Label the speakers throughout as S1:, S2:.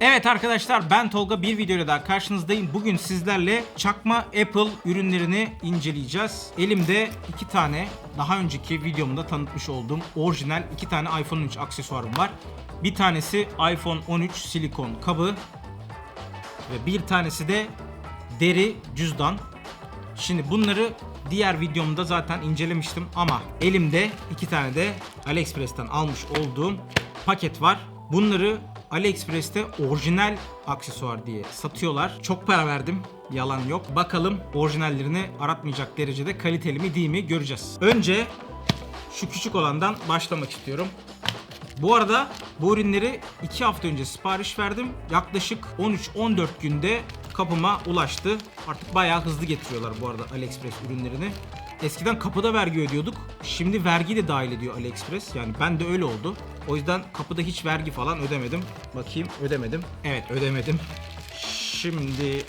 S1: Evet arkadaşlar ben Tolga bir videoyla daha karşınızdayım. Bugün sizlerle çakma Apple ürünlerini inceleyeceğiz. Elimde iki tane daha önceki videomda tanıtmış olduğum orijinal iki tane iPhone 13 aksesuarım var. Bir tanesi iPhone 13 silikon kabı ve bir tanesi de deri cüzdan. Şimdi bunları diğer videomda zaten incelemiştim ama elimde iki tane de AliExpress'ten almış olduğum paket var. Bunları AliExpress'te orijinal aksesuar diye satıyorlar. Çok para verdim. Yalan yok. Bakalım orijinallerini aratmayacak derecede kaliteli mi değil mi göreceğiz. Önce şu küçük olandan başlamak istiyorum. Bu arada bu ürünleri 2 hafta önce sipariş verdim. Yaklaşık 13-14 günde kapıma ulaştı. Artık bayağı hızlı getiriyorlar bu arada AliExpress ürünlerini. Eskiden kapıda vergi ödüyorduk. Şimdi vergi de dahil ediyor AliExpress. Yani ben de öyle oldu. O yüzden kapıda hiç vergi falan ödemedim. Bakayım ödemedim. Evet ödemedim. Şimdi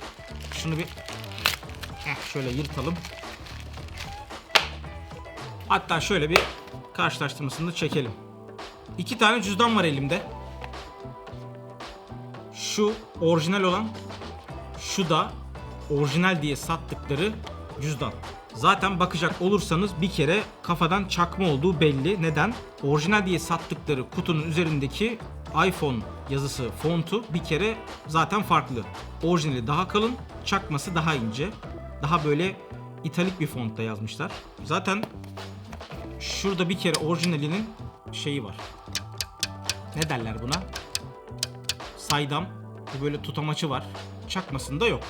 S1: şunu bir Heh, şöyle yırtalım. Hatta şöyle bir karşılaştırmasını da çekelim. İki tane cüzdan var elimde. Şu orijinal olan, şu da orijinal diye sattıkları cüzdan. Zaten bakacak olursanız bir kere kafadan çakma olduğu belli. Neden? Orijinal diye sattıkları kutunun üzerindeki iPhone yazısı, fontu bir kere zaten farklı. Orijinali daha kalın, çakması daha ince. Daha böyle italik bir fontta yazmışlar. Zaten şurada bir kere orijinalinin şeyi var. Ne derler buna? Saydam. Böyle tutamaçı var. Çakmasında yok.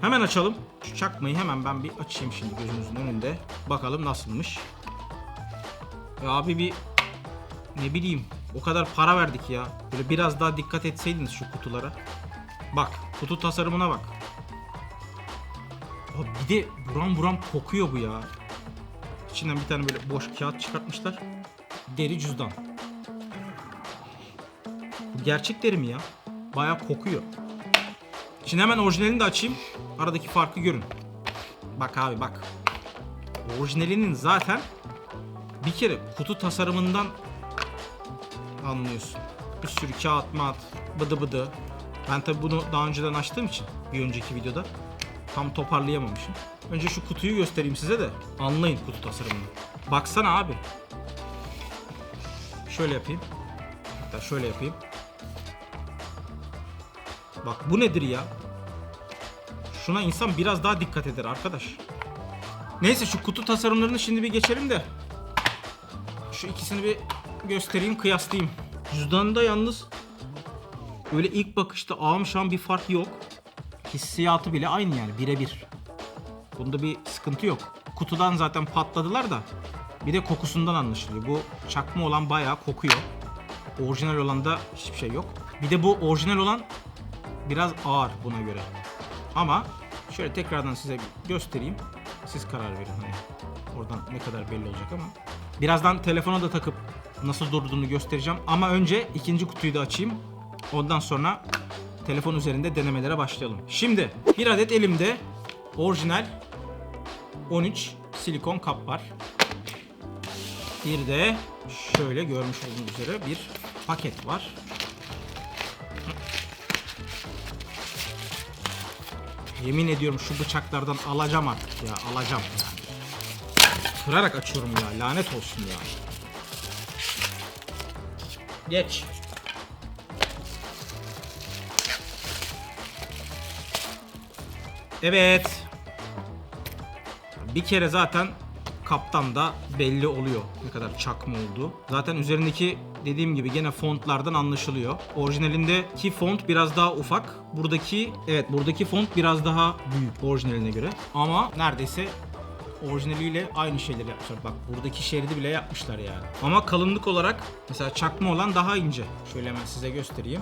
S1: Hemen açalım. Şu çakmayı hemen ben bir açayım şimdi gözünüzün önünde. Bakalım nasılmış. Ya abi bir ne bileyim o kadar para verdik ya. Böyle biraz daha dikkat etseydiniz şu kutulara. Bak kutu tasarımına bak. Abi bir de buram buram kokuyor bu ya. İçinden bir tane böyle boş kağıt çıkartmışlar. Deri cüzdan. Bu gerçek deri mi ya? Bayağı kokuyor. Şimdi hemen orijinalini de açayım. Aradaki farkı görün. Bak abi bak. Orijinalinin zaten bir kere kutu tasarımından anlıyorsun. Bir sürü kağıt mat, bıdı bıdı. Ben tabi bunu daha önceden açtığım için bir önceki videoda tam toparlayamamışım. Önce şu kutuyu göstereyim size de anlayın kutu tasarımını. Baksana abi. Şöyle yapayım. Hatta şöyle yapayım. Bak bu nedir ya? Şuna insan biraz daha dikkat eder arkadaş. Neyse şu kutu tasarımlarını şimdi bir geçelim de. Şu ikisini bir göstereyim kıyaslayayım. Cüzdanında yalnız öyle ilk bakışta ağam şam bir fark yok. Hissiyatı bile aynı yani birebir. Bunda bir sıkıntı yok. Kutudan zaten patladılar da bir de kokusundan anlaşılıyor. Bu çakma olan bayağı kokuyor. Orijinal olanda hiçbir şey yok. Bir de bu orijinal olan biraz ağır buna göre. Ama şöyle tekrardan size göstereyim. Siz karar verin hani oradan ne kadar belli olacak ama. Birazdan telefona da takıp nasıl durduğunu göstereceğim. Ama önce ikinci kutuyu da açayım. Ondan sonra telefon üzerinde denemelere başlayalım. Şimdi bir adet elimde orijinal 13 silikon kap var. Bir de şöyle görmüş olduğunuz üzere bir paket var. Yemin ediyorum şu bıçaklardan alacağım artık ya alacağım yani. Kırarak açıyorum ya lanet olsun ya. Geç. Evet. Bir kere zaten kaptan da belli oluyor ne kadar çakma olduğu. Zaten üzerindeki dediğim gibi gene fontlardan anlaşılıyor. Orijinalindeki font biraz daha ufak. Buradaki evet buradaki font biraz daha büyük orijinaline göre. Ama neredeyse orijinaliyle aynı şeyleri yapmışlar. Bak buradaki şeridi bile yapmışlar yani. Ama kalınlık olarak mesela çakma olan daha ince. Şöyle hemen size göstereyim.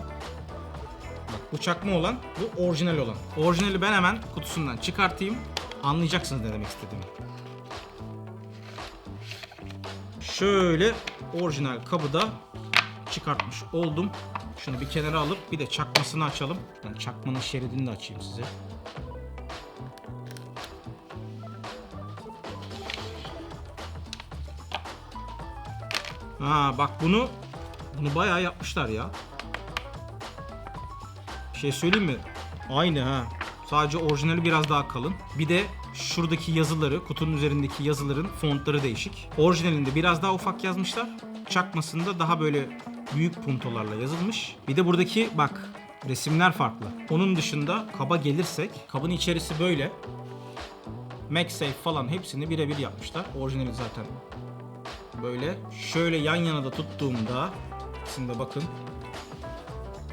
S1: Bak bu çakma olan, bu orijinal olan. Orijinali ben hemen kutusundan çıkartayım. Anlayacaksınız ne demek istediğimi. Şöyle orijinal kabı da çıkartmış oldum. Şunu bir kenara alıp bir de çakmasını açalım. Yani çakmanın şeridini de açayım size. Ha bak bunu bunu bayağı yapmışlar ya. Bir şey söyleyeyim mi? Aynı ha. Sadece orijinali biraz daha kalın. Bir de şuradaki yazıları, kutunun üzerindeki yazıların fontları değişik. Orijinalinde biraz daha ufak yazmışlar. Çakmasında daha böyle büyük puntolarla yazılmış. Bir de buradaki bak resimler farklı. Onun dışında kaba gelirsek kabın içerisi böyle. MagSafe falan hepsini birebir yapmışlar. Orijinali zaten böyle. Şöyle yan yana da tuttuğumda ikisinde bakın.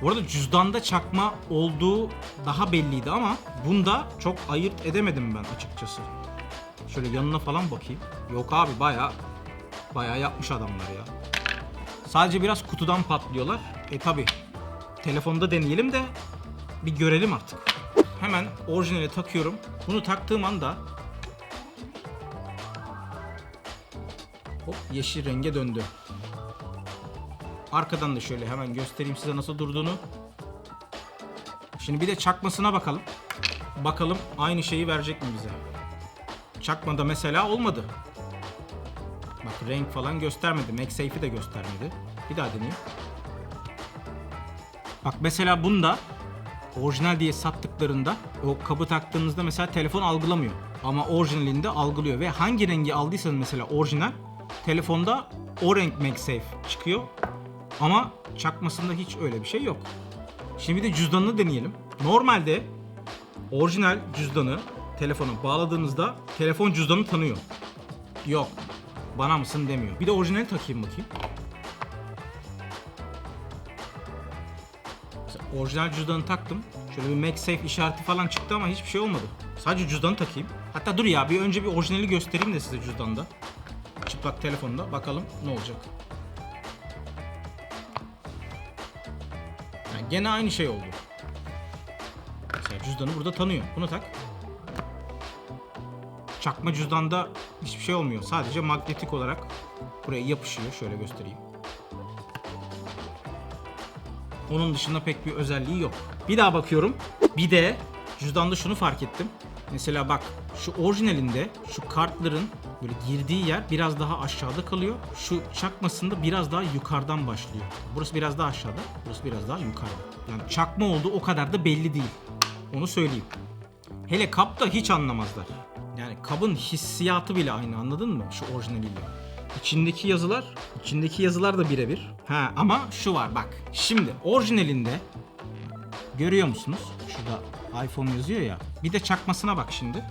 S1: Bu arada cüzdanda çakma olduğu daha belliydi ama bunda çok ayırt edemedim ben açıkçası. Şöyle yanına falan bakayım. Yok abi baya baya yapmış adamlar ya. Sadece biraz kutudan patlıyorlar. E tabi telefonda deneyelim de bir görelim artık. Hemen orijinali takıyorum. Bunu taktığım anda hop yeşil renge döndü. Arkadan da şöyle hemen göstereyim size nasıl durduğunu. Şimdi bir de çakmasına bakalım. Bakalım aynı şeyi verecek mi bize? Çakmada mesela olmadı. Bak renk falan göstermedi. MagSafe'i de göstermedi. Bir daha deneyeyim. Bak mesela bunda orijinal diye sattıklarında o kabı taktığınızda mesela telefon algılamıyor. Ama orijinalinde algılıyor ve hangi rengi aldıysanız mesela orijinal telefonda o renk MagSafe çıkıyor. Ama çakmasında hiç öyle bir şey yok. Şimdi de cüzdanını deneyelim. Normalde orijinal cüzdanı telefona bağladığınızda telefon cüzdanı tanıyor. Yok. Bana mısın demiyor. Bir de orijinali takayım bakayım. Mesela orijinal cüzdanı taktım. Şöyle bir MagSafe işareti falan çıktı ama hiçbir şey olmadı. Sadece cüzdanı takayım. Hatta dur ya bir önce bir orijinali göstereyim de size cüzdanda. Çıplak telefonda bakalım ne olacak. Yani gene aynı şey oldu. Mesela cüzdanı burada tanıyor. Bunu tak. Çakma cüzdanda hiçbir şey olmuyor. Sadece magnetik olarak buraya yapışıyor. Şöyle göstereyim. Onun dışında pek bir özelliği yok. Bir daha bakıyorum. Bir de cüzdanda şunu fark ettim. Mesela bak şu orijinalinde şu kartların böyle girdiği yer biraz daha aşağıda kalıyor. Şu çakmasında biraz daha yukarıdan başlıyor. Burası biraz daha aşağıda, burası biraz daha yukarıda. Yani çakma olduğu o kadar da belli değil. Onu söyleyeyim. Hele kapta hiç anlamazlar. Yani kabın hissiyatı bile aynı anladın mı şu orijinaliyle? İçindeki yazılar, içindeki yazılar da birebir. Ha ama şu var bak. Şimdi orijinalinde görüyor musunuz? Şurada iPhone yazıyor ya. Bir de çakmasına bak şimdi.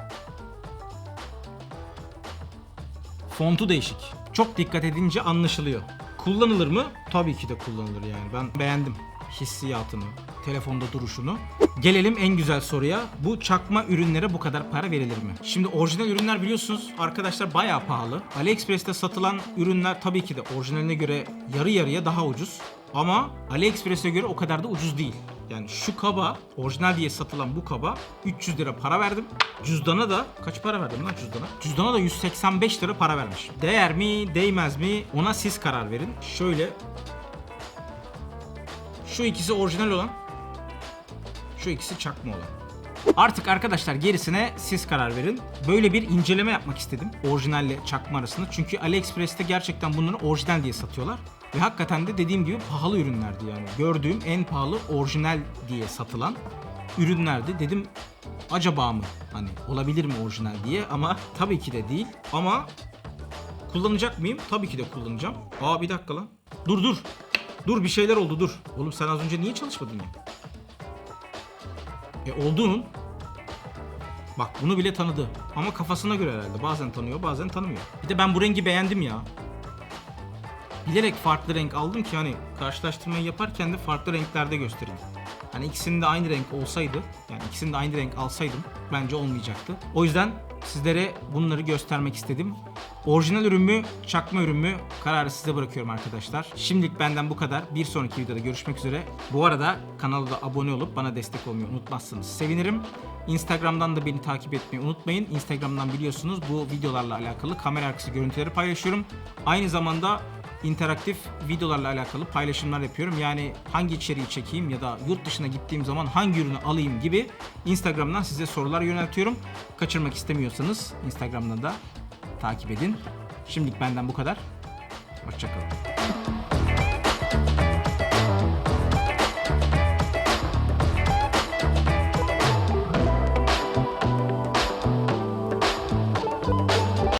S1: Fontu değişik. Çok dikkat edince anlaşılıyor. Kullanılır mı? Tabii ki de kullanılır yani. Ben beğendim hissiyatını, telefonda duruşunu. Gelelim en güzel soruya. Bu çakma ürünlere bu kadar para verilir mi? Şimdi orijinal ürünler biliyorsunuz arkadaşlar bayağı pahalı. AliExpress'te satılan ürünler tabii ki de orijinaline göre yarı yarıya daha ucuz. Ama AliExpress'e göre o kadar da ucuz değil. Yani şu kaba, orijinal diye satılan bu kaba 300 lira para verdim. Cüzdana da kaç para verdim lan cüzdana? Cüzdana da 185 lira para vermiş. Değer mi, değmez mi? Ona siz karar verin. Şöyle şu ikisi orijinal olan, şu ikisi çakma olan. Artık arkadaşlar gerisine siz karar verin. Böyle bir inceleme yapmak istedim orijinalle çakma arasında. Çünkü AliExpress'te gerçekten bunları orijinal diye satıyorlar. Ve hakikaten de dediğim gibi pahalı ürünlerdi yani. Gördüğüm en pahalı orijinal diye satılan ürünlerdi. Dedim acaba mı hani olabilir mi orijinal diye ama tabii ki de değil. Ama kullanacak mıyım? Tabii ki de kullanacağım. Aa bir dakika lan. Dur dur. Dur bir şeyler oldu dur. Oğlum sen az önce niye çalışmadın ya? E olduğunun. Bak bunu bile tanıdı. Ama kafasına göre herhalde. Bazen tanıyor bazen tanımıyor. Bir de ben bu rengi beğendim ya. Bilerek farklı renk aldım ki hani karşılaştırmayı yaparken de farklı renklerde göstereyim. Hani ikisinin de aynı renk olsaydı, yani ikisini de aynı renk alsaydım bence olmayacaktı. O yüzden sizlere bunları göstermek istedim. Orijinal ürün mü, çakma ürün mü kararı size bırakıyorum arkadaşlar. Şimdilik benden bu kadar. Bir sonraki videoda görüşmek üzere. Bu arada kanala da abone olup bana destek olmayı unutmazsanız sevinirim. Instagram'dan da beni takip etmeyi unutmayın. Instagram'dan biliyorsunuz bu videolarla alakalı kamera arkası görüntüleri paylaşıyorum. Aynı zamanda interaktif videolarla alakalı paylaşımlar yapıyorum. Yani hangi içeriği çekeyim ya da yurt dışına gittiğim zaman hangi ürünü alayım gibi Instagram'dan size sorular yöneltiyorum. Kaçırmak istemiyorsanız Instagram'dan da takip edin. Şimdilik benden bu kadar. Hoşçakalın.